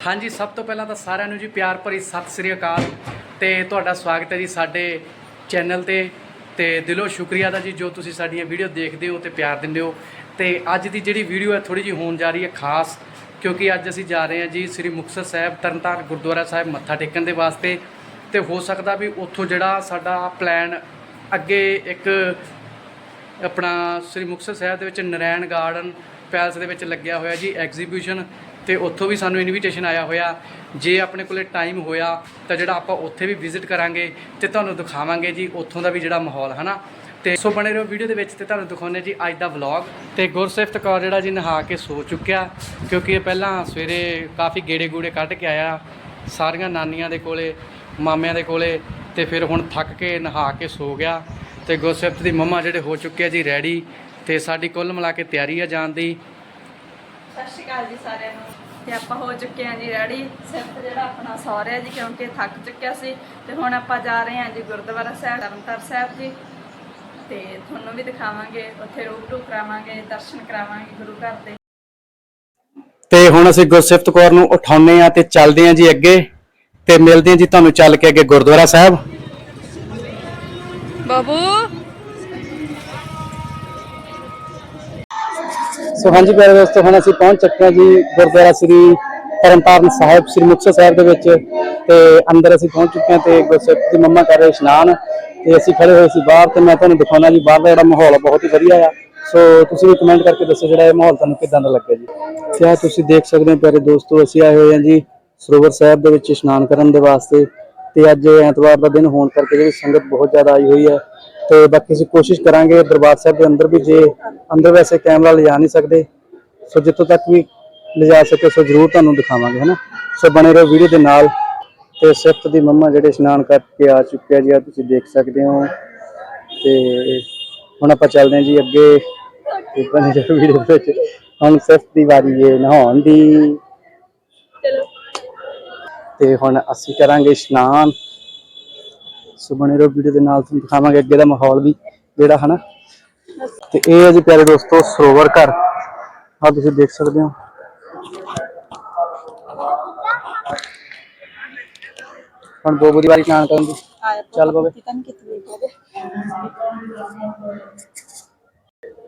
ਹਾਂਜੀ, ਸਭ ਤੋਂ ਪਹਿਲਾਂ ਤਾਂ ਸਾਰਿਆਂ ਨੂੰ ਜੀ ਪਿਆਰ ਭਰੀ ਸਤਿ ਸ੍ਰੀ ਅਕਾਲ ਤੇ ਤੁਹਾਡਾ ਸਵਾਗਤ ਹੈ ਜੀ ਸਾਡੇ ਚੈਨਲ ਤੇ ਤੇ ਦਿਲੋਂ ਸ਼ੁਕਰੀਆ ਦਾ ਜੀ ਜੋ ਤੁਸੀਂ ਸਾਡੀਆਂ ਵੀਡੀਓ ਦੇਖਦੇ ਹੋ ਤੇ ਪਿਆਰ ਦਿੰਦੇ ਹੋ। ਤੇ ਅੱਜ ਦੀ ਜਿਹੜੀ ਵੀਡੀਓ ਹੈ ਥੋੜੀ ਜੀ ਹੋਣ ਜਾ ਰਹੀ ਹੈ ਖਾਸ ਕਿਉਂਕਿ ਅੱਜ ਅਸੀਂ ਜਾ ਰਹੇ ਹਾਂ ਜੀ ਸ੍ਰੀ ਮੁਕਤਸਰ ਸਾਹਿਬ, ਤਰਨਤਾਰਨ ਗੁਰਦੁਆਰਾ ਸਾਹਿਬ ਮੱਥਾ ਟੇਕਣ ਦੇ ਵਾਸਤੇ ਤੇ ਹੋ ਸਕਦਾ ਵੀ ਉੱਥੋਂ ਜਿਹੜਾ ਸਾਡਾ ਪਲਾਨ ਅੱਗੇ ਇੱਕ ਆਪਣਾ ਸ੍ਰੀ ਮੁਕਤਸਰ ਸਾਹਿਬ ਦੇ ਵਿੱਚ ਨਰੈਣ ਗਾਰਡਨ ਪੈਲਸ ਦੇ ਵਿੱਚ ਲੱਗਿਆ ਹੋਇਆ ਜੀ, ਐਗਜ਼ੀਬਿਸ਼ਨ ਤੇ ਉੱਥੋਂ ਵੀ ਸਾਨੂੰ ਇਨਵੀਟੇਸ਼ਨ ਆਇਆ ਹੋਇਆ। ਜੇ ਆਪਣੇ ਕੋਲੇ ਟਾਈਮ ਹੋਇਆ, ਤਾਂ ਜਿਹੜਾ ਆਪਾਂ ਉੱਥੇ ਵੀ ਵਿਜ਼ਿਟ ਕਰਾਂਗੇ ਤੇ ਤੁਹਾਨੂੰ ਦਿਖਾਵਾਂਗੇ ਜੀ ਉੱਥੋਂ ਦਾ ਵੀ ਜਿਹੜਾ ਮਾਹੌਲ, ਹਨਾ? ਤੇ ਸੋ ਬਣੇ ਰਹੋ ਵੀਡੀਓ ਦੇ ਵਿੱਚ ਤੇ ਤੁਹਾਨੂੰ ਦਿਖਾਉਂਦੇ ਜੀ ਅੱਜ ਦਾ ਵਲੌਗ ਤੇ ਗੁਰਸਿਫਤ ਕੌਰ ਜਿਹੜਾ ਜੀ ਨਹਾ ਕੇ ਸੋ ਚੁੱਕਿਆ, ਕਿਉਂਕਿ ਇਹ ਪਹਿਲਾਂ ਸਵੇਰੇ ਕਾਫੀ ਗੇੜੇ ਗੂੜੇ ਕੱਢ ਕੇ ਆਇਆ ਸਾਰੀਆਂ ਨਾਨੀਆਂ ਦੇ ਕੋਲੇ, ਮਾਮਿਆਂ ਦੇ ਕੋਲੇ, ਤੇ ਫਿਰ ਹੁਣ ਥੱਕ ਕੇ ਨਹਾ ਕੇ ਸੋ ਗਿਆ। ਤੇ ਗੁਰਸਿਫਤ ਦੀ ਮੰਮਾ ਜਿਹੜੇ ਹੋ ਚੁੱਕੇ ਆ ਜੀ ਰੈਡੀ ਤੇ ਸਾਡੀ ਕੁੱਲ ਮਿਲਾ ਕੇ ਤਿਆਰੀ ਆ ਜਾਣ ਦੀ। ਸਤਿ ਸ਼੍ਰੀ ਅਕਾਲ ਜੀ ਸਾਰਿਆਂ ਨੂੰ। ਤੇ ਆਪਾਂ ਹੋ ਚੁੱਕੇ ਹਾਂ ਜੀ ਰੈਡੀ ਸਿਰਫ ਜਿਹੜਾ ਆਪਣਾ ਸੌ ਰਿਹਾ ਜੀ ਕਿਉਂਕਿ ਥੱਕ ਚੁੱਕਿਆ ਸੀ। ਤੇ ਹੁਣ ਆਪਾਂ ਜਾ ਰਹੇ ਹਾਂ ਜੀ ਗੁਰਦੁਆਰਾ ਸਾਹਿਬ ਤਰਨਤਾਰਨ ਸਾਹਿਬ ਜੀ। ਤੇ ਤੁਹਾਨੂੰ ਵੀ ਦਿਖਾਵਾਂਗੇ ਉੱਥੇ ਰੂਪ ਰੂਪ ਕਰਾਵਾਂਗੇ ਦਰਸ਼ਨ ਕਰਾਵਾਂਗੇ ਗੁਰੂ ਘਰ ਦੇ। ਤੇ ਹੁਣ ਅਸੀਂ ਗੁਰਸਿਫਤ ਕੌਰ ਨੂੰ ਉਠਾਉਨੇ ਆ ਤੇ ਚੱਲਦੇ ਆ ਜੀ ਅੱਗੇ। ਤੇ ਮਿਲਦੇ ਆ ਜੀ ਤੁਹਾਨੂੰ ਚੱਲ ਕੇ ਅੱਗੇ ਗੁਰਦੁਆਰਾ ਸਾਹਿਬ। ਬਾਬੂ ਸੋ ਹਾਂਜੀ ਪਿਆਰੇ ਦੋਸਤੋ, ਹੁਣ ਅਸੀਂ ਪਹੁੰਚ ਚੁੱਕੇ ਹਾਂ ਜੀ ਗੁਰਦੁਆਰਾ ਸ੍ਰੀ ਤਰਨਤਾਰਨ ਸਾਹਿਬ, ਸ੍ਰੀ ਮੁਕਤਸਰ ਸਾਹਿਬ ਦੇ ਵਿੱਚ ਤੇ ਅੰਦਰ ਅਸੀਂ ਪਹੁੰਚ ਚੁੱਕੇ ਹਾਂ ਤੇ ਗੁਰਸਿੱਖ ਦੀ ਮੰਮਾ ਕਰ ਰਹੇ ਇਸ਼ਨਾਨ ਤੇ ਅਸੀਂ ਖੜੇ ਹੋਏ ਸੀ ਬਾਹਰ ਤੇ ਮੈਂ ਤੁਹਾਨੂੰ ਦਿਖਾਉਣਾ ਜੀ ਬਾਹਰ ਦਾ ਜਿਹੜਾ ਮਾਹੌਲ ਬਹੁਤ ਹੀ ਵਧੀਆ ਆ। ਸੋ ਤੁਸੀਂ ਵੀ ਕਮੈਂਟ ਕਰਕੇ ਦੱਸੋ ਜਿਹੜਾ ਇਹ ਮਾਹੌਲ ਤੁਹਾਨੂੰ ਕਿਦਾਂ ਦਾ ਲੱਗਿਆ ਜੀ। ਕਿਆ ਤੁਸੀਂ ਦੇਖ ਸਕਦੇ ਹੋ ਪਿਆਰੇ ਦੋਸਤੋ, ਅਸੀਂ ਆਏ ਹੋਏ ਹਾਂ ਜੀ ਸਰੋਵਰ ਸਾਹਿਬ ਦੇ ਵਿੱਚ ਇਸ਼ਨਾਨ ਕਰਨ ਦੇ ਵਾਸਤੇ ਤੇ ਅੱਜ ਐਤਵਾਰ ਦਾ ਦਿਨ ਹੋਣ ਕਰਕੇ ਜਿਹੜੀ ਸੰਗਤ ਬਹੁਤ ਜ਼ਿਆਦਾ ਆਈ ਹੋਈ ਹੈ। ਤੇ ਬਾਕੀ ਅਸੀਂ ਕੋਸ਼ਿਸ਼ ਕਰਾਂਗੇ ਦਰਬਾਰ ਸਾਹਿਬ ਦੇ ਅੰਦਰ ਵੀ ਜੇ ਅੰਦਰ ਵੈਸੇ ਕੈਮਰਾ ਲਿਜਾ ਨਹੀਂ ਸਕਦੇ, ਸੋ ਜਿੱਥੋਂ ਤੱਕ ਵੀ ਲਿਜਾ ਸਕੇ ਸੋ ਜ਼ਰੂਰ ਤੁਹਾਨੂੰ ਦਿਖਾਵਾਂਗੇ, ਹਨਾ? ਸੋ ਬਣੇ ਰਹੋ ਵੀਡੀਓ ਦੇ ਨਾਲ ਤੇ ਸਿਫਤ ਦੀ ਮੰਮਾ ਜਿਹੜੇ ਇਸ਼ਨਾਨ ਕਰਕੇ ਆ ਚੁੱਕੇ ਜੀ ਆ ਤੁਸੀਂ ਦੇਖ ਸਕਦੇ ਹੋ। ਤੇ ਹੁਣ ਆਪਾਂ ਚੱਲਦੇ ਹਾਂ ਜੀ ਅੱਗੇ ਤੇ ਬਣੇ ਰਹੋ ਵੀਡੀਓ ਵਿੱਚ। ਹੁਣ ਸਿਫਤ ਦੀ ਵਾਰੀ ਹੈ ਨਹਾਉਣ ਦੀ। ਤੇ ਹੁਣ ਅਸੀਂ ਕਰਾਂਗੇ ਇਸ਼ਨਾਨ। ਸੋ ਬਣੇ ਰਹੋ ਵੀਡੀਓ ਦੇ ਨਾਲ ਤੁਹਾਨੂੰ ਦਿਖਾਵਾਂਗੇ ਅੱਗੇ ਦਾ ਮਾਹੌਲ ਵੀ ਜਿਹੜਾ ਹਨਾ। ਤੇ ਇਹ ਹੈ ਜੀ ਪਿਆਰੇ ਦੋਸਤੋ ਸਰੋਵਰ ਘਰ। ਆ ਤੁਸੀਂ ਦੇਖ ਸਕਦੇ ਹੋ। ਹੁਣ ਬੋਬੂ ਦੀ ਵਾਰੀ ਇਸ਼ਨਾਨ ਕਰਨ ਦੀ। ਚੱਲ ਬੋਬੇ।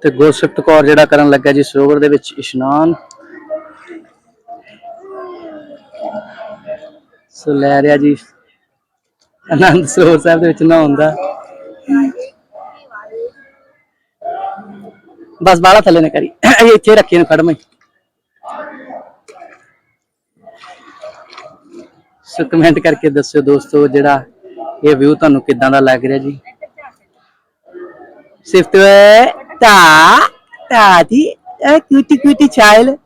ਤੇ ਗੁਰਸਿਫਤ ਕੌਰ ਜਿਹੜਾ ਕਰਨ ਲੱਗਾ ਜੀ ਸਰੋਵਰ ਦੇ ਵਿੱਚ ਇਸ਼ਨਾਨ। ਸੋ ਲੈ ਰਿਹਾ ਜੀ ਆਨੰਦ ਸਰੋਵਰ ਸਾਹਿਬ ਦੇ ਵਿੱਚ ਨਹਾਉਣ ਦਾ ਬਸ ਬਾਲਾ ਥੱਲੇ ਨੇ ਕਰੀ। ਇਹ ਇੱਥੇ ਰੱਖੀ ਨੂੰ ਖੜਮਈ ਸੋ ਕਮੈਂਟ ਕਰਕੇ ਦੱਸਿਓ ਦੋਸਤੋ, ਜਿਹੜਾ ਇਹ ਵਿਊ ਤੁਹਾਨੂੰ ਕਿਦਾਂ ਦਾ ਲੱਗ ਰਿਹਾ ਜੀ? ਸਿਫਤ ਤਾ ਤਾ ਦੀ ਕਿਊਟੀ ਕਿਊਟੀ ਚਾਈਲਡ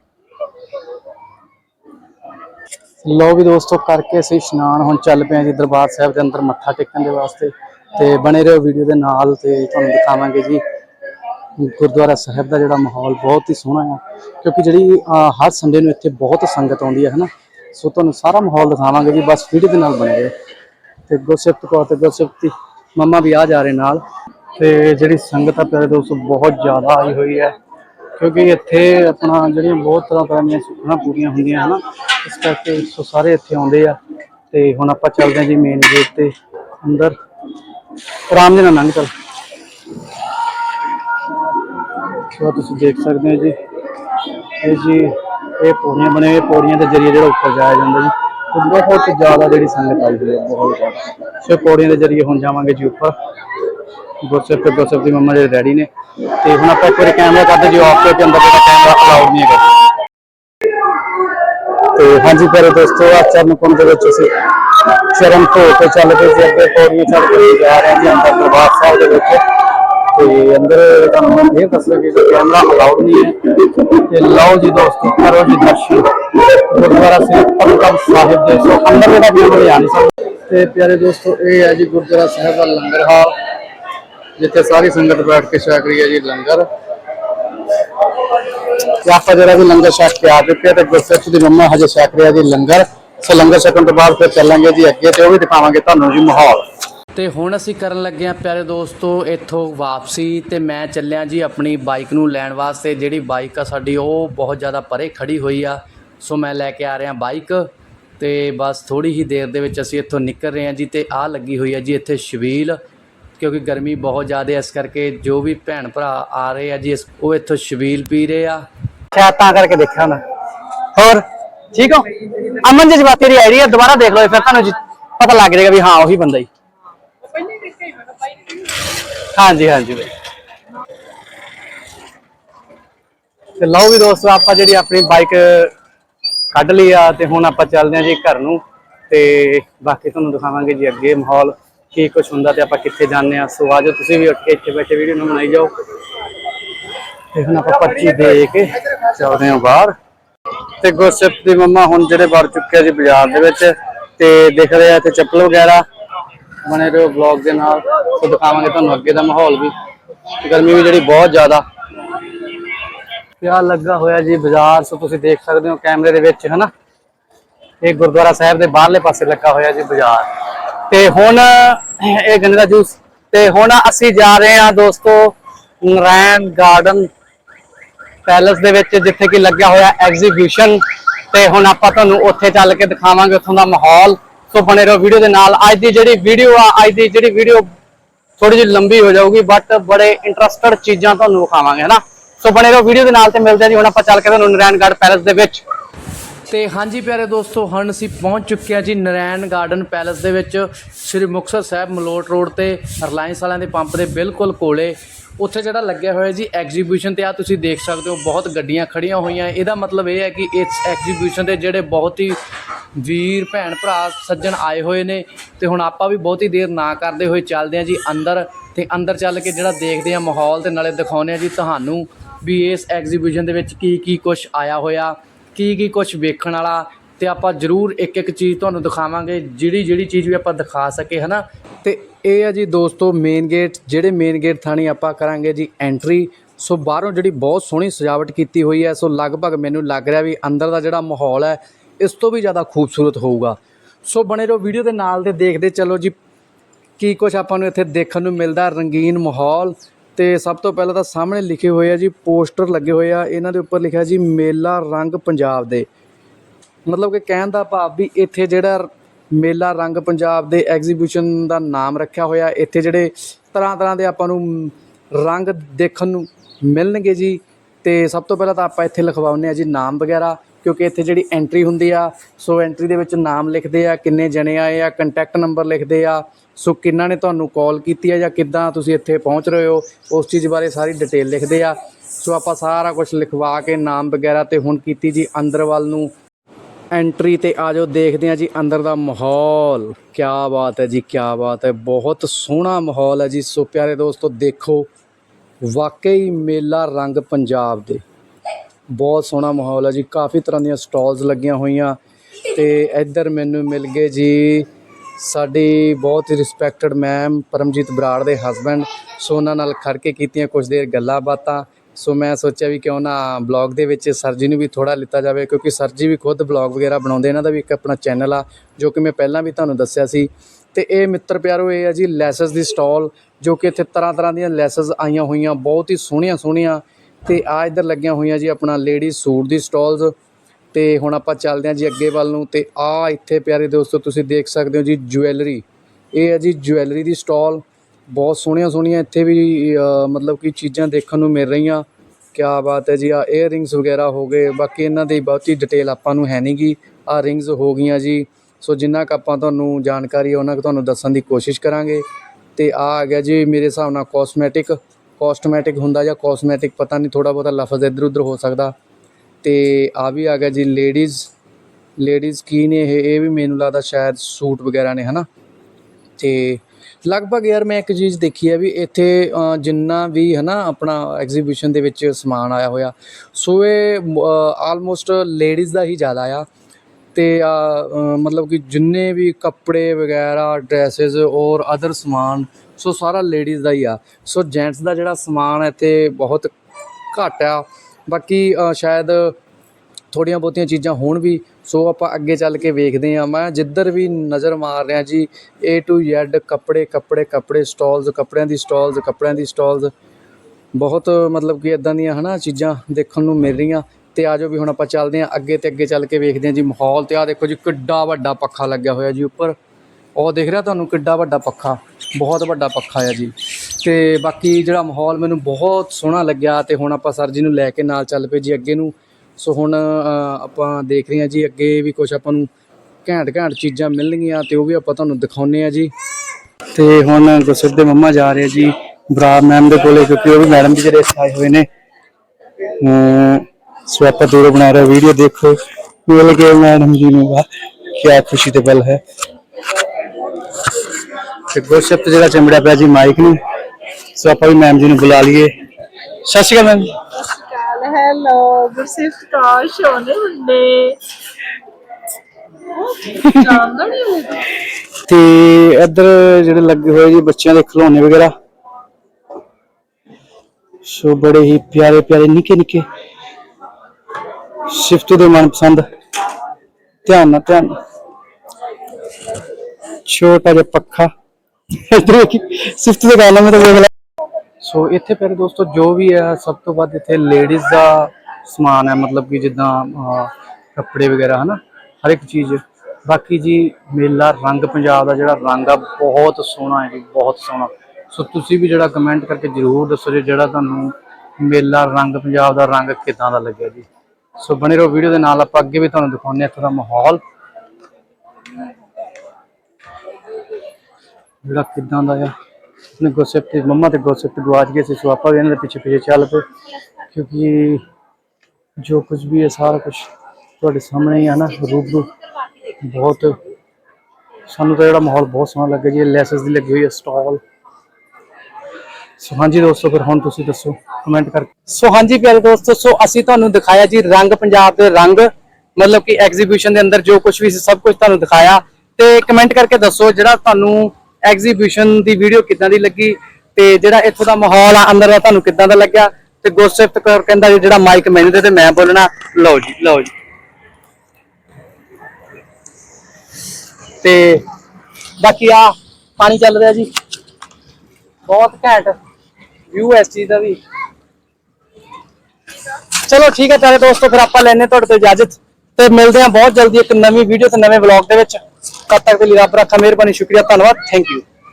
ਲੋ ਵੀ ਦੋਸਤੋ, ਕਰਕੇ ਅਸੀਂ ਇਸ਼ਨਾਨ। ਹੁਣ ਚੱਲ ਪਏ ਹਾਂ ਜੀ ਦਰਬਾਰ ਸਾਹਿਬ ਦੇ ਅੰਦਰ ਮੱਥਾ ਟੇਕਣ ਦੇ ਵਾਸਤੇ ਤੇ ਬਣੇ ਰਹੋ ਵੀਡੀਓ ਦੇ ਨਾਲ ਤੇ ਤੁਹਾਨੂੰ ਦਿਖਾਵਾਂਗੇ ਜੀ। ਗੁਰਦੁਆਰਾ ਸਾਹਿਬ ਦਾ ਜਿਹੜਾ ਮਾਹੌਲ ਬਹੁਤ ਹੀ ਸੋਹਣਾ ਆ, ਕਿਉਂਕਿ ਜਿਹੜੀ ਹਰ ਸੰਡੇ ਨੂੰ ਇੱਥੇ ਬਹੁਤ ਸੰਗਤ ਆਉਂਦੀ ਹੈ ਹਨਾ? ਸੋ ਤੁਹਾਨੂੰ ਸਾਰਾ ਮਾਹੌਲ ਦਿਖਾਵਾਂਗੇ ਜੀ, ਬਸ ਵੀਡੀਓ ਦੇ ਨਾਲ ਬਣੇ ਰਹੋ। ਤੇ ਗੁਰਸਿਫਤ ਕੌਰ ਤੇ ਗੁਰਸਿਫਤ ਮੰਮਾ ਵੀ ਆ ਜਾ ਰਹੇ ਨਾਲ। ਤੇ ਜਿਹੜੀ ਸੰਗਤ ਆ, ਪਿਆਰੇ ਦੋਸਤੋ, ਬਹੁਤ ਜ਼ਿਆਦਾ ਆਈ ਹੋਈ ਹੈ। ਕਿਉਂਕਿ ਇੱਥੇ ਆਪਣਾ ਜਿਹੜੀਆਂ ਬਹੁਤ ਤਰ੍ਹਾਂ ਤਰ੍ਹਾਂ ਦੀਆਂ ਸੁੱਖਣਾ ਪੂਰੀਆਂ ਹੁੰਦੀਆਂ ਹਨਾ, ਇਸ ਕਰਕੇ ਸੋ ਸਾਰੇ ਇੱਥੇ ਆਉਂਦੇ ਆ। ਤੇ ਹੁਣ ਆਪਾਂ ਚੱਲਦੇ ਹਾਂ ਜੀ ਮੇਨ ਗੇਟ ਤੇ, ਅੰਦਰ। ਆਰਾਮ ਦੇ ਨਾਲ ਲੰਘ ਚੱਲ। ਸੋ ਤੁਸੀਂ ਦੇਖ ਸਕਦੇ ਹੋ ਜੀ। ਇਹ ਜੀ, ਇਹ ਪੌੜੀਆਂ ਬਣੇ ਹੋਏ, ਪੌੜੀਆਂ ਦੇ ਜ਼ਰੀਏ ਜਿਹੜਾ ਉੱਪਰ ਜਾਇਆ ਜਾਂਦਾ ਜੀ। ਬਹੁਤ ਜ਼ਿਆਦਾ ਜਿਹੜੀ ਸੰਗਤ ਆਈ ਹੋਈ ਹੈ, ਬਹੁਤ ਜ਼ਿਆਦਾ। ਸੋ ਪੌੜੀਆਂ ਦੇ ਜ਼ਰੀਏ ਹੁਣ ਜਾਵਾਂਗੇ ਜੀ ਉੱਪਰ। ਗੁਰਸਿੱਖ ਤੇ ਗੁਰਸੇਵ ਦੀ ਮੰਮਾ ਜਿਹੜੇ ਡੈਡੀ ਨੇ। ਤੇ ਹੁਣ ਆਪਾਂ ਇੱਕ ਵਾਰੀ ਕੈਮਰਾ ਕਰਦੇ ਜੀ ਆਫ ਤੇ ਅੰਦਰ ਜਿਹੜਾ ਕੈਮਰਾ ਅਲਾਉਡ ਨਹੀਂ ਹੈਗਾ। ਤੇ ਹਾਂਜੀ ਪਿਆਰੇ ਦੋਸਤੋ ਆ ਚਰਨ ਕੁੰਡ ਦੇ ਵਿੱਚ ਅਸੀਂ ਚਰਨ ਧੋ ਕੇ ਚੱਲ ਪਏ ਜੀ ਅੱਗੇ ਪੌੜੀਆਂ ਚੜ੍ਹ ਕੇ ਜਾ ਰਹੇ ਹਾਂ ਜੀ ਅੰਦਰ ਦਰਬਾਰ ਸਾਹਿਬ ਦੇ ਵਿੱਚ। ਤੇ ਅੰਦਰ ਤੁਹਾਨੂੰ ਇਹ ਦੱਸਾਂ ਕਿ ਕੈਮਰਾ ਅਲਾਉਡ ਨਹੀਂ ਹੈ। ਤੇ ਲਓ ਜੀ ਦੋਸਤੋ, ਕਰੋ ਜੀ ਦਰਸ਼ਨ। ਗੁਰਦੁਆਰਾ ਸ੍ਰੀ ਤਰਨਤਾਰਨ ਸਾਹਿਬ ਦੇ ਸੋ ਅੰਦਰ ਜਿਹੜਾ ਵੀ ਬੜੇ ਆ ਨਹੀਂ ਸਕਦੇ। ਤੇ ਪਿਆਰੇ ਦੋਸਤੋ, ਇਹ ਹੈ ਜੀ ਗੁਰਦੁਆਰਾ ਸਾਹਿਬ ਦਾ ਲੰਗਰ ਹਾਲ। ਜਿੱਥੇ ਸਾਰੀ ਸੰਗਤ ਬੈਠ ਕੇ ਛਕ ਰਹੀ ਹੈ ਜੀ ਲੰਗਰ। ਆਪਾਂ ਜਿਹੜਾ ਵੀ ਲੰਗਰ ਛਕ ਕੇ ਆ ਚੁੱਕੇ ਤੇ ਗੁਰਸਿੱਖ ਦੀ ਮੰਮਾ ਹਜੇ ਛਕ ਰਿਹਾ ਜੀ ਲੰਗਰ। ਸੋ ਲੰਗਰ ਛਕਣ ਤੋਂ ਬਾਅਦ ਫਿਰ ਚੱਲਾਂਗੇ ਜੀ ਅੱਗੇ ਤੇ ਉਹ ਵੀ ਦਿਖਾਵਾਂਗੇ ਤੁਹਾਨੂੰ ਜੀ ਮਾਹੌਲ। ਤੇ ਹੁਣ ਅਸੀਂ ਕਰਨ ਲੱਗੇ ਆ ਪਿਆਰੇ ਦੋਸਤੋ ਇੱਥੋਂ ਵਾਪਸੀ ਤੇ ਮੈਂ ਚੱਲਿਆ ਜੀ ਆਪਣੀ ਬਾਈਕ ਨੂੰ ਲੈਣ ਵਾਸਤੇ। ਜਿਹੜੀ ਬਾਈਕ ਆ ਸਾਡੀ ਉਹ ਬਹੁਤ ਜ਼ਿਆਦਾ ਪਰੇ ਖੜੀ ਹੋਈ ਆ। ਸੋ ਮੈਂ ਲੈ ਕੇ ਆ ਰਿਹਾ ਬਾਈਕ ਤੇ ਬਸ ਥੋੜੀ ਹੀ ਦੇਰ ਦੇ ਵਿੱਚ ਅਸੀਂ ਇੱਥੋਂ ਨਿਕਲ ਰਹੇ ਹਾਂ ਜੀ ਤੇ ਆ ਲੱਗੀ ਹੋਈ ਆ ਜੀ ਇੱਥੇ ਛਬੀਲ ਕਿਉਂਕਿ ਗਰਮੀ ਬਹੁਤ ਜ਼ਿਆਦਾ ਇਸ ਕਰਕੇ ਜੋ ਵੀ ਭੈਣ ਭਰਾ ਆ ਰਹੇ ਆ ਜੀ, ਇਸ- ਉਹ ਇੱਥੋਂ ਛਬੀਲ ਪੀ ਰਹੇ ਆ। ਸ਼ਾਇਦ ਤਾਂ ਕਰਕੇ ਦੇਖਿਆ ਨਾ ਹੋਰ, ਠੀਕ ਹੋ? ਅਮਨ ਜਜ਼ਬਾਤੀ ਦੀ ਆਈਡੀ ਹੈ ਦੁਬਾਰਾ ਦੇਖ ਲਓ, ਫਿਰ ਤੁਹਾਨੂੰ ਜੀ ਪਤਾ ਲੱਗ ਜਾਏਗਾ ਵੀ ਹਾਂ, ਉਹੀ ਬੰਦਾ ਹੀ। ਹਾਂਜੀ ਹਾਂਜੀ ਬਾਈ। ਤੇ ਲਓ ਵੀ ਦੋਸਤੋ, ਆਪਾਂ ਜਿਹੜੀ ਆਪਣੀ ਬਾਈਕ ਕੱਢ ਲਈ ਆ, ਤੇ ਹੁਣ ਆਪਾਂ ਚੱਲਦੇ ਹਾਂ ਜੀ ਘਰ ਨੂੰ। ਤੇ ਬਾਕੀ ਤੁਹਾਨੂੰ ਦਿਖਾਵਾਂਗੇ ਜੀ ਅੱਗੇ ਮਾਹੌਲ। ਕੀ ਕੁਝ ਹੁੰਦਾ ਤੇ ਆਪਾਂ ਕਿੱਥੇ ਜਾਂਦੇ ਆ ਸੋ ਆਜੋ ਤੁਸੀਂ ਵੀ ਉੱਠ ਕੇ ਇੱਥੇ ਬੈਠੇ ਵੀਡੀਓ ਨੂੰ ਬਣਾਈ ਜਾਓ। ਤੇ ਹੁਣ ਆਪਾਂ ਪਰਚੀ ਦੇ ਕੇ ਚੱਲਦੇ ਹਾਂ ਬਾਹਰ। ਤੇ ਗੁਰਸਿਪ ਦੀ ਮੰਮਾ ਹੁਣ ਜਿਹੜੇ ਵੜ ਚੁੱਕੇ ਆ ਜੀ ਬਾਜ਼ਾਰ ਦੇ ਵਿੱਚ, ਤੇ ਦਿਖ ਰਹੇ ਤੇ ਚੱਪਲ ਵਗੈਰਾ। ਬਣੇ ਰਹੋ ਵਲੌਗ ਦੇ ਨਾਲ ਸੋ ਦਿਖਾਵਾਂਗੇ ਤੁਹਾਨੂੰ ਅੱਗੇ ਦਾ ਮਾਹੌਲ ਵੀ। ਗਰਮੀ ਵੀ ਜਿਹੜੀ ਬਹੁਤ ਜ਼ਿਆਦਾ। ਪਿਆ ਲੱਗਾ ਹੋਇਆ ਜੀ ਬਾਜ਼ਾਰ, ਸੋ ਤੁਸੀਂ ਦੇਖ ਸਕਦੇ ਹੋ ਕੈਮਰੇ ਦੇ ਵਿੱਚ, ਹਨਾ? ਇਹ ਗੁਰਦੁਆਰਾ ਸਾਹਿਬ ਦੇ ਬਾਹਰਲੇ ਪਾਸੇ ਲੱਗਾ ਹੋਇਆ ਜੀ ਬਾਜ਼ਾਰ। ਤੇ ਹੁਣ, ਇਹ ਗੰਨੇ ਦਾ ਜੂਸ ਤੇ ਹੁਣ ਅਸੀਂ ਜਾ ਰਹੇ ਹਾਂ ਦੋਸਤੋ ਨਰੈਣ ਗਾਰਡਨ ਪੈਲਸ ਦੇ ਵਿੱਚ, ਜਿੱਥੇ ਕਿ ਲੱਗਿਆ ਹੋਇਆ ਐਗਜ਼ੀਬਿਸ਼ਨ ਤੇ ਹੁਣ ਆਪਾਂ ਤੁਹਾਨੂੰ ਉੱਥੇ ਚੱਲ ਕੇ ਦਿਖਾਵਾਂਗੇ, ਉੱਥੋਂ ਦਾ ਮਾਹੌਲ। ਸੋ ਬਣੇ ਰਹੋ ਵੀਡੀਓ ਦੇ ਨਾਲ। ਅੱਜ ਦੀ ਜਿਹੜੀ ਵੀਡੀਓ ਆ, ਅੱਜ ਦੀ ਜਿਹੜੀ ਵੀਡੀਓ ਥੋੜੀ ਜਿਹੀ ਲੰਬੀ ਹੋ ਜਾਊਗੀ ਬਟ ਬੜੇ ਇੰਟਰਸਟਡ ਚੀਜ਼ਾਂ ਤੁਹਾਨੂੰ ਵਿਖਾਵਾਂਗੇ, ਹਨਾ? ਸੋ ਬਣੇ ਰਹੋ ਵੀਡੀਓ ਦੇ ਨਾਲ ਤੇ ਮਿਲਦੇ ਹਾਂ ਜੀ। ਹੁਣ ਆਪਾਂ ਚੱਲ ਕੇ ਤੁਹਾਨੂੰ ਨਰੈਣਗੜ੍ਹ ਪੈਲਸ ਦੇ ਵਿੱਚ। ਤੇ ਹਾਂਜੀ ਪਿਆਰੇ ਦੋਸਤੋ, ਹੁਣ ਅਸੀਂ ਪਹੁੰਚ ਚੁੱਕੇ ਹਾਂ ਜੀ ਨਰੈਣ ਗਾਰਡਨ ਪੈਲੇਸ ਦੇ ਵਿੱਚ, ਸ੍ਰੀ ਮੁਕਤਸਰ ਸਾਹਿਬ ਮਲੋਟ ਰੋਡ ਤੇ, ਰਿਲਾਇੰਸ ਵਾਲਿਆਂ ਦੇ ਪੰਪ ਦੇ ਬਿਲਕੁਲ ਕੋਲੇ। ਉੱਥੇ ਜਿਹੜਾ ਲੱਗਿਆ ਹੋਇਆ ਜੀ ਐਗਜ਼ੀਬਿਸ਼ਨ ਤੇ ਆ ਤੁਸੀਂ ਦੇਖ ਸਕਦੇ ਹੋ, ਬਹੁਤ ਗੱਡੀਆਂ ਖੜੀਆਂ ਹੋਈਆਂ। ਇਹਦਾ ਮਤਲਬ ਇਹ ਹੈ ਕਿ ਇਸ ਐਗਜ਼ੀਬਿਸ਼ਨ ਦੇ ਜਿਹੜੇ ਬਹੁਤ ਹੀ ਵੀਰ, ਭੈਣ, ਭਰਾ, ਸੱਜਣ ਆਏ ਹੋਏ ਨੇ। ਤੇ ਹੁਣ ਆਪਾਂ ਵੀ ਬਹੁਤੀ ਦੇਰ ਨਾ ਕਰਦੇ ਹੋਏ ਚੱਲਦੇ ਹਾਂ ਜੀ ਅੰਦਰ। ਤੇ ਅੰਦਰ ਚੱਲ ਕੇ ਜਿਹੜਾ ਦੇਖਦੇ ਹਾਂ ਮਾਹੌਲ ਤੇ ਨਾਲੇ ਦਿਖਾਉਂਦੇ ਹਾਂ ਜੀ ਤੁਹਾਨੂੰ ਵੀ ਇਸ ਐਗਜ਼ੀਬਿਸ਼ਨ ਦੇ ਵਿੱਚ ਕੀ ਕੀ ਕੁਝ ਆਇਆ ਹੋਇਆ। ਕੀ ਕੀ ਕੁਝ ਵੇਖਣ ਵਾਲਾ ਤੇ ਆਪਾਂ ਜ਼ਰੂਰ ਇੱਕ ਇੱਕ ਚੀਜ਼ ਤੁਹਾਨੂੰ ਦਿਖਾਵਾਂਗੇ, ਜਿਹੜੀ ਜਿਹੜੀ ਚੀਜ਼ ਵੀ ਆਪਾਂ ਦਿਖਾ ਸਕੇ, ਹਨਾ? ਤੇ ਇਹ ਆ ਜੀ ਦੋਸਤੋ ਮੇਨ ਗੇਟ ਜਿਹੜੇ ਮੇਨ ਗੇਟ ਥਾਣੀ ਆਪਾਂ ਕਰਾਂਗੇ ਜੀ ਐਂਟਰੀ ਸੋ ਬਾਹਰੋਂ ਜਿਹੜੀ ਬਹੁਤ ਸੋਹਣੀ ਸਜਾਵਟ ਕੀਤੀ ਹੋਈ ਹੈ, ਸੋ ਲਗਭਗ ਮੈਨੂੰ ਲੱਗ ਰਿਹਾ ਵੀ ਅੰਦਰ ਦਾ ਜਿਹੜਾ ਮਾਹੌਲ ਹੈ, ਇਸ ਤੋਂ ਵੀ ਜ਼ਿਆਦਾ ਖੂਬਸੂਰਤ ਹੋਊਗਾ। ਸੋ ਬਣੇ ਰਹੋ ਵੀਡੀਓ ਦੇ ਨਾਲ ਤੇ ਦੇਖਦੇ ਚਲੋ ਜੀ, ਕੀ ਕੁਝ ਆਪਾਂ ਨੂੰ ਇੱਥੇ ਦੇਖਣ ਨੂੰ ਮਿਲਦਾ, ਰੰਗੀਨ ਮਾਹੌਲ। ਤੇ ਸਭ ਤੋਂ ਪਹਿਲਾਂ ਤਾਂ ਸਾਹਮਣੇ ਲਿਖੇ ਹੋਏ ਆ ਜੀ, ਪੋਸਟਰ ਲੱਗੇ ਹੋਏ ਆ। ਇਹਨਾਂ ਦੇ ਉੱਪਰ ਲਿਖਿਆ ਜੀ, ਮੇਲਾ ਰੰਗ ਪੰਜਾਬ ਦੇ। ਮਤਲਬ ਕਿ ਕਹਿਣ ਦਾ ਭਾਵ ਵੀ ਇੱਥੇ ਜਿਹੜਾ ਮੇਲਾ ਰੰਗ ਪੰਜਾਬ ਦੇ ਐਗਜ਼ੀਬਿਸ਼ਨ ਦਾ ਨਾਮ ਰੱਖਿਆ ਹੋਇਆ, ਇੱਥੇ ਜਿਹੜੇ ਤਰ੍ਹਾਂ ਤਰ੍ਹਾਂ ਦੇ ਆਪਾਂ ਨੂੰ ਰੰਗ ਦੇਖਣ ਨੂੰ ਮਿਲਣਗੇ ਜੀ। ਤੇ ਸਭ ਤੋਂ ਪਹਿਲਾਂ ਤਾਂ ਆਪਾਂ ਇੱਥੇ ਲਿਖਵਾਉਂਦੇ ਆ ਜੀ ਨਾਮ ਵਗੈਰਾ, ਕਿਉਂਕਿ ਇੱਥੇ ਜਿਹੜੀ ਐਂਟਰੀ ਹੁੰਦੀ ਆ, ਸੋ ਐਂਟਰੀ ਦੇ ਵਿੱਚ ਨਾਮ ਲਿਖਦੇ ਆ, ਕਿੰਨੇ ਜਣੇ ਆਏ ਆ ਕੰਟੈਕਟ ਨੰਬਰ ਲਿਖਦੇ ਆ। ਸੋ ਕਿੰਨਾ ਨੇ ਤੁਹਾਨੂੰ ਕਾਲ ਕੀਤੀ ਹੈ ਜਾਂ ਕਿੱਦਾਂ ਤੁਸੀਂ ਇੱਥੇ ਪਹੁੰਚ ਰਹੇ ਹੋ, ਉਸ ਚੀਜ਼ ਬਾਰੇ ਸਾਰੀ ਡਿਟੇਲ ਲਿਖਦੇ ਆ। ਸੋ ਆਪਾਂ ਸਾਰਾ ਕੁਝ ਲਿਖਵਾ ਕੇ ਨਾਮ ਵਗੈਰਾ ਤੇ ਹੁਣ ਕੀਤੀ ਜੀ ਅੰਦਰ ਵੱਲ ਨੂੰ ਐਂਟਰੀ ਤੇ ਆ ਜਾਓ, ਦੇਖਦੇ ਹਾਂ ਜੀ ਅੰਦਰ ਦਾ ਮਾਹੌਲ। ਕੀ ਬਾਤ ਹੈ ਜੀ ਕੀ ਬਾਤ ਹੈ। ਬਹੁਤ ਸੋਹਣਾ ਮਾਹੌਲ ਹੈ ਜੀ। ਸੋ ਪਿਆਰੇ ਦੋਸਤੋ, ਦੇਖੋ, ਵਾਕਈ ਮੇਲਾ ਰੰਗ ਪੰਜਾਬ ਦੇ। ਬਹੁਤ ਸੋਹਣਾ ਮਾਹੌਲ ਹੈ ਜੀ। ਕਾਫੀ ਤਰ੍ਹਾਂ ਦੀਆਂ ਸਟਾਲਸ ਲੱਗੀਆਂ ਹੋਈਆਂ ਤੇ ਇੱਧਰ ਮੈਨੂੰ ਮਿਲ ਗਏ ਜੀ ਸਾਡੀ ਬਹੁਤ ਹੀ ਰਿਸਪੈਕਟਡ ਮੈਮ ਪਰਮਜੀਤ ਬਰਾੜ ਦੇ ਹਸਬੈਂਡ ਸੋ ਉਹਨਾਂ ਨਾਲ ਖੜ ਕੇ ਕੀਤੀਆਂ ਕੁਝ ਦੇਰ ਗੱਲਾਂ ਬਾਤਾਂ। ਸੋ ਮੈਂ ਸੋਚਿਆ ਵੀ ਕਿਉਂ ਨਾ ਬਲੌਗ ਦੇ ਵਿੱਚ ਸਰ ਜੀ ਨੂੰ ਵੀ ਥੋੜਾ ਲਿੱਤਾ ਜਾਵੇ, ਕਿਉਂਕਿ ਸਰ ਜੀ ਵੀ ਖੁਦ ਬਲੌਗ ਵਗੈਰਾ ਬਣਾਉਂਦੇ, ਇਹਨਾਂ ਦਾ ਵੀ ਇੱਕ ਆਪਣਾ ਚੈਨਲ ਆ, ਜੋ ਕਿ ਮੈਂ ਪਹਿਲਾਂ ਵੀ ਤੁਹਾਨੂੰ ਦੱਸਿਆ ਸੀ। ਤੇ ਇਹ ਮਿੱਤਰ ਪਿਆਰੋ, ਇਹ ਆ ਜੀ ਲੈਸਸ ਦੀ ਸਟਾਲ, ਜੋ ਕਿ ਇੱਥੇ ਤਰ੍ਹਾਂ ਤਰ੍ਹਾਂ ਦੀਆਂ ਲੈਸਸ ਆਈਆਂ ਹੋਈਆਂ, ਬਹੁਤ ਹੀ ਸੋਹਣੀਆਂ ਸੋਹਣੀਆਂ ਤੇ ਆ ਇੱਧਰ ਲੱਗੀਆਂ ਹੋਈਆਂ ਜੀ ਆਪਣਾ ਲੇਡੀ ਸੂਟ ਦੀ ਸਟਾਲਸ। ਤੇ ਹੁਣ ਆਪਾਂ ਚੱਲਦੇ ਹਾਂ ਜੀ ਅੱਗੇ ਵੱਲ ਨੂੰ ਤੇ ਆ ਇੱਥੇ ਪਿਆਰੇ ਦੋਸਤੋ ਤੁਸੀਂ ਦੇਖ ਸਕਦੇ ਹੋ ਜੀ ਜੁਐਲਰੀ। ਇਹ ਹੈ ਜੀ ਜੁਐਲਰੀ ਦੀ ਸਟਾਲ। ਬਹੁਤ ਸੋਹਣੀਆਂ ਸੋਹਣੀਆਂ ਇੱਥੇ ਵੀ ਮਤਲਬ ਕਿ ਚੀਜ਼ਾਂ ਦੇਖਣ ਨੂੰ ਮਿਲ ਰਹੀਆਂ। ਕਿਆ ਬਾਤ ਹੈ ਜੀ ਆ ਏਅਰਿੰਗਸ ਵਗੈਰਾ ਹੋ ਗਏ। ਬਾਕੀ ਇਹਨਾਂ ਦੀ ਬਹੁਤੀ ਡਿਟੇਲ ਆਪਾਂ ਨੂੰ ਹੈ ਨਹੀਂ ਗੀ ਆ ਰਿੰਗਸ ਹੋ ਗਈਆਂ ਜੀ। ਸੋ ਜਿੰਨਾ ਕੁ ਆਪਾਂ ਤੁਹਾਨੂੰ ਜਾਣਕਾਰੀ ਹੈ, ਉਹਨਾਂ ਕੁ ਤੁਹਾਨੂੰ ਦੱਸਣ ਦੀ ਕੋਸ਼ਿਸ਼ ਕਰਾਂਗੇ। ਤੇ ਆ ਆ ਗਿਆ ਜੀ ਮੇਰੇ ਹਿਸਾਬ ਨਾਲ ਕਾਸਮੈਟਿਕ ਕਾਸਮੈਟਿਕ ਹੁੰਦਾ ਜਾਂ ਕਾਸਮੈਟਿਕ ਪਤਾ ਨਹੀਂ ਥੋੜਾ ਬਹੁਤਾ ਲਫ਼ਜ਼ ਇੱਧਰ ਉੱਧਰ ਹੋ ਸਕਦਾ। ਅਤੇ ਆ ਵੀ ਆ ਗਿਆ ਜੀ ਲੇਡੀਜ਼ ਲੇਡੀਜ਼ ਕੀ ਨੇ ਇਹ? ਇਹ ਵੀ ਮੈਨੂੰ ਲੱਗਦਾ ਸ਼ਾਇਦ ਸੂਟ ਵਗੈਰਾ ਨੇ, ਹਨਾ? ਤੇ ਲਗਭਗ ਯਾਰ ਮੈਂ ਇੱਕ ਚੀਜ਼ ਦੇਖੀ ਹੈ ਵੀ ਇੱਥੇ ਜਿੰਨਾ ਵੀ, ਹਨਾ, ਆਪਣਾ ਐਗਜ਼ੀਬਿਸ਼ਨ ਦੇ ਵਿੱਚ ਸਮਾਨ ਆਇਆ ਹੋਇਆ, ਸੋ ਇਹ ਆਲਮੋਸਟ ਲੇਡੀਜ਼ ਦਾ ਹੀ ਜ਼ਿਆਦਾ ਆ। ਤੇ ਆ ਮਤਲਬ ਕਿ ਜਿੰਨੇ ਵੀ ਕੱਪੜੇ ਵਗੈਰਾ ਡਰੈਸਸ ਔਰ ਅਦਰ ਸਮਾਨ, ਸੋ ਸਾਰਾ ਲੇਡੀਜ਼ ਦਾ ਹੀ ਆ। ਸੋ ਜੈਂਟਸ ਦਾ ਜਿਹੜਾ ਸਮਾਨ ਇੱਥੇ ਬਹੁਤ ਘੱਟ ਆ। ਬਾਕੀ ਸ਼ਾਇਦ ਥੋੜ੍ਹੀਆਂ ਬਹੁਤੀਆਂ ਚੀਜ਼ਾਂ ਹੋਣ ਵੀ, ਸੋ ਆਪਾਂ ਅੱਗੇ ਚੱਲ ਕੇ ਵੇਖਦੇ ਹਾਂ। ਮੈਂ ਜਿੱਧਰ ਵੀ ਨਜ਼ਰ ਮਾਰ ਰਿਹਾ ਜੀ, A to Z, ਕੱਪੜੇ ਕੱਪੜੇ ਕੱਪੜੇ, ਸਟਾਲਸ, ਕੱਪੜਿਆਂ ਦੀ ਸਟਾਲਸ, ਕੱਪੜਿਆਂ ਦੀ ਸਟਾਲਸ। ਬਹੁਤ, ਮਤਲਬ ਕਿ ਇਦਾਂ ਦੀਆਂ, ਹਨਾ, ਚੀਜ਼ਾਂ ਦੇਖਣ ਨੂੰ ਮਿਲ ਰਹੀਆਂ। ਤੇ ਆਜੋ ਵੀ ਹੁਣ ਆਪਾਂ ਚੱਲਦੇ ਹਾਂ ਅੱਗੇ ਤੇ ਅੱਗੇ ਚੱਲ ਕੇ ਵੇਖਦੇ ਹਾਂ ਜੀ ਮਾਹੌਲ। ਤੇ ਆ ਦੇਖੋ ਜੀ, ਕਿੱਡਾ ਵੱਡਾ ਪੱਖਾ ਲੱਗਿਆ ਹੋਇਆ ਜੀ ਉੱਪਰ। ਉਹ ਦਿਖ ਰਿਹਾ ਤੁਹਾਨੂੰ ਕਿੱਡਾ ਵੱਡਾ ਪੱਖਾ? ਬਹੁਤ ਵੱਡਾ ਪੱਖਾ ਆ ਜੀ। ਤੇ ਬਾਕੀ ਜਿਹੜਾ ਮਾਹੌਲ ਮੈਨੂੰ ਬਹੁਤ ਸੋਹਣਾ ਲੱਗਿਆ ਤੇ ਹੁਣ ਆਪਾਂ ਸਰ ਜੀ ਨੂੰ ਲੈ ਕੇ ਨਾਲ ਚੱਲ ਪਏ ਜੀ ਅੱਗੇ ਨੂੰ। ਸੋ ਹੁਣ ਆਪਾਂ ਦੇਖ ਰਹੇ ਹਾਂ ਜੀ ਅੱਗੇ ਵੀ ਕੁਝ ਆਪਾਂ ਨੂੰ ਘੈਂਟ ਘੈਂਟ ਚੀਜ਼ਾਂ ਮਿਲਣਗੀਆਂ ਤੇ ਉਹ ਵੀ ਆਪਾਂ ਤੁਹਾਨੂੰ ਦਿਖਾਉਨੇ ਆ ਜੀ। ਤੇ ਹੁਣ ਗੁਰਸੁਖ ਦੇ ਮੰਮਾ ਜਾ ਰਹੇ ਜੀ ਬਰਾੜ ਮੈਮ ਦੇ ਕੋਲੇ ਕਿਉਂਕਿ ਉਹ ਵੀ ਮੈਡਮ ਜੀ ਜਿਹੜੇ ਆਏ ਹੋਏ ਨੇ। ਸੋ ਆਪਾਂ ਦੂਰੋਂ ਬਣਾ ਰਹੇ ਵੀਡੀਓ, ਦੇਖੋ। ਮਿਲ ਕੇ ਮੈਡਮ ਜੀ ਨੂੰ ਵਾਹ ਕੀ ਖੁਸ਼ੀ ਤੇ ਪਲ ਹੈ। ਤੇ ਗੁਰਸੁਖ ਜਿਹੜਾ ਚਮੜਾ ਪਿਆ ਜੀ ਮਾਈਕ ਨੂੰ। ਸੋ ਆਪਾਂ ਵੀ ਮੈਮ ਜੀ ਨੂੰ ਬੁਲਾ ਲਈਏ। ਸਤਿ ਸ਼੍ਰੀ ਅਕਾਲ ma'am call hello Gursifat Kaur ਸ਼ੋਨੇ ਹੁੰਦੇ। ਜਾਣਦਾ ਨਹੀਂ ਹੁੰਦਾ ਤੇ ਇੱਧਰ ਜਿਹੜੇ ਲੱਗੇ ਹੋਏ ਜੀ ਬੱਚਿਆਂ ਦੇ ਖਿਡੌਣੇ ਵਗੈਰਾ। ਸੋ ਬੜੇ ਹੀ ਪਿਆਰੇ ਪਿਆਰੇ ਨਿੱਕੇ ਨਿੱਕੇ। ਸ਼ਿਫਟ ਦੇ ਮਨਪਸੰਦ। ਧਿਆਨ ਨਾਲ ਧਿਆਨ ਨਾਲ। ਛੋਟਾ ਜਿਹਾ ਪੱਖਾ। ਇੱਧਰ ਸ਼ਿਫਟ ਦੇ ਗਾਣਾ ਮੈਂ ਤਾਂ ਵੇਖ ਲਿਆ ਸੋ ਇੱਥੇ ਫਿਰ ਦੋਸਤੋ, ਜੋ ਵੀ ਹੈ, ਸਭ ਤੋਂ ਵੱਧ ਇੱਥੇ ਲੇਡੀਜ਼ ਦਾ ਸਮਾਨ ਹੈ, ਮਤਲਬ ਕਿ ਜਿੱਦਾਂ ਕੱਪੜੇ ਵਗੈਰਾ, ਹਨਾ, ਹਰ ਇੱਕ ਚੀਜ਼। ਬਾਕੀ ਜੀ, ਮੇਲਾ ਰੰਗ ਪੰਜਾਬ ਦਾ ਜਿਹੜਾ ਰੰਗ ਆ, ਬਹੁਤ ਸੋਹਣਾ ਹੈ ਜੀ, ਬਹੁਤ ਸੋਹਣਾ। ਸੋ ਤੁਸੀਂ ਵੀ ਜਿਹੜਾ ਕਮੈਂਟ ਕਰਕੇ ਜਰੂਰ ਦੱਸੋ ਜੀ, ਜਿਹੜਾ ਤੁਹਾਨੂੰ ਮੇਲਾ ਰੰਗ ਪੰਜਾਬ ਦਾ ਰੰਗ ਕਿਦਾਂ ਦਾ ਲੱਗਿਆ ਜੀ। ਸੋ ਬਣੇ ਰਹੋ ਵੀਡੀਓ ਦੇ ਨਾਲ, ਆਪਾਂ ਅੱਗੇ ਵੀ ਤੁਹਾਨੂੰ ਦਿਖਾਉਂਦੇ ਹਾਂ ਇੱਥੋਂ ਦਾ ਮਾਹੌਲ। ਜਿਹੜਾ ਕਿਦਾਂ ਦਾ ਆ। ਆਪਣੇ ਗੋਸਿਪ ਤੇ ਮੰਮਾ ਤੇ ਗੋਸਿਪ ਗਵਾਚ ਗਏ ਸੀ, ਸੋ ਆਪਾਂ ਵੀ ਇਹਨਾਂ ਦੇ ਪਿੱਛੇ ਪਿੱਛੇ ਚੱਲ ਪਏ। ਕਿਉਂਕਿ ਜੋ ਕੁਝ ਵੀ ਹੈ, ਸਾਰਾ ਕੁਝ ਤੁਹਾਡੇ ਸਾਹਮਣੇ ਹੀ ਆ ਨਾ, ਰੂਬਰੂ। ਬਹੁਤ ਸਾਨੂੰ ਤਾਂ ਜਿਹੜਾ ਮਾਹੌਲ ਬਹੁਤ ਸੋਹਣਾ ਲੱਗਿਆ ਜੀ ਲੈਸਸ ਦੀ ਲੱਗੀ ਹੋਈ ਹੈ ਸਟਾਲ। ਸੋ ਹਾਂਜੀ ਦੋਸਤੋ, ਫਿਰ ਹੁਣ ਤੁਸੀਂ ਦੱਸੋ ਕਮੈਂਟ ਕਰਕੇ। ਸੋ ਹਾਂਜੀ ਪਿਆਰੇ ਦੋਸਤੋ, ਸੋ ਅਸੀਂ ਤੁਹਾਨੂੰ ਦਿਖਾਇਆ ਜੀ ਰੰਗ, ਪੰਜਾਬ ਦੇ ਰੰਗ। ਮਤਲਬ ਕਿ ਐਗਜ਼ੀਬਿਸ਼ਨ ਦੇ ਅੰਦਰ ਜੋ ਕੁਝ ਵੀ ਸੀ, ਸਭ ਕੁਝ ਤੁਹਾਨੂੰ ਦਿਖਾਇਆ। ਤੇ ਕਮੈਂਟ ਕਰਕੇ ਦੱਸੋ ਜਿਹੜਾ ਤੁਹਾਨੂੰ ਐਗਜ਼ੀਬਿਸ਼ਨ ਦੀ ਵੀਡੀਓ ਕਿੱਦਾਂ ਦੀ ਲੱਗੀ? ਤੇ ਜਿਹੜਾ ਇੱਥੋਂ ਦਾ ਮਾਹੌਲ ਆ, ਅੰਦਰ ਦਾ ਤੁਹਾਨੂੰ ਕਿੱਦਾਂ ਦਾ ਲੱਗਿਆ? ਤੇ ਗੁਰਸਿਫਤ ਕੌਰ ਕਹਿੰਦਾ ਜੀ ਜਿਹੜਾ ਮਾਈਕ ਮੈਨੂੰ ਦੇ ਤੇ ਮੈਂ ਬੋਲਣਾ। ਲਓ ਜੀ ਲਓ ਜੀ। ਤੇ ਬਾਕੀ ਆ, ਪਾਣੀ ਚੱਲ ਰਿਹਾ ਜੀ। ਬਹੁਤ ਘੈਂਟ ਵਿਊ ਹੈ ਚੀਜ਼ ਦਾ ਵੀ। ਚਲੋ ਠੀਕ ਹੈ, ਪਿਆਰੇ ਦੋਸਤੋ, ਫਿਰ ਆਪਾਂ ਲੈਨੇ ਤੁਹਾਡੇ ਤੋਂ ਇਜਾਜ਼ਤ। ਤੇ ਮਿਲਦੇ ਹਾਂ ਬਹੁਤ ਜਲਦੀ ਇੱਕ ਨਵੀਂ ਵੀਡੀਓ ਤੇ ਨਵੇਂ ਵਲੌਗ ਦੇ ਵਿੱਚ। ਤਦ ਤੱਕ ਦੇ ਲਈ ਰੱਬ ਰੱਖਾ ਮਿਹਰਬਾਨੀ ਸ਼ੁਕਰੀਆ ਧੰਨਵਾਦ ਥੈਂਕ ਯੂ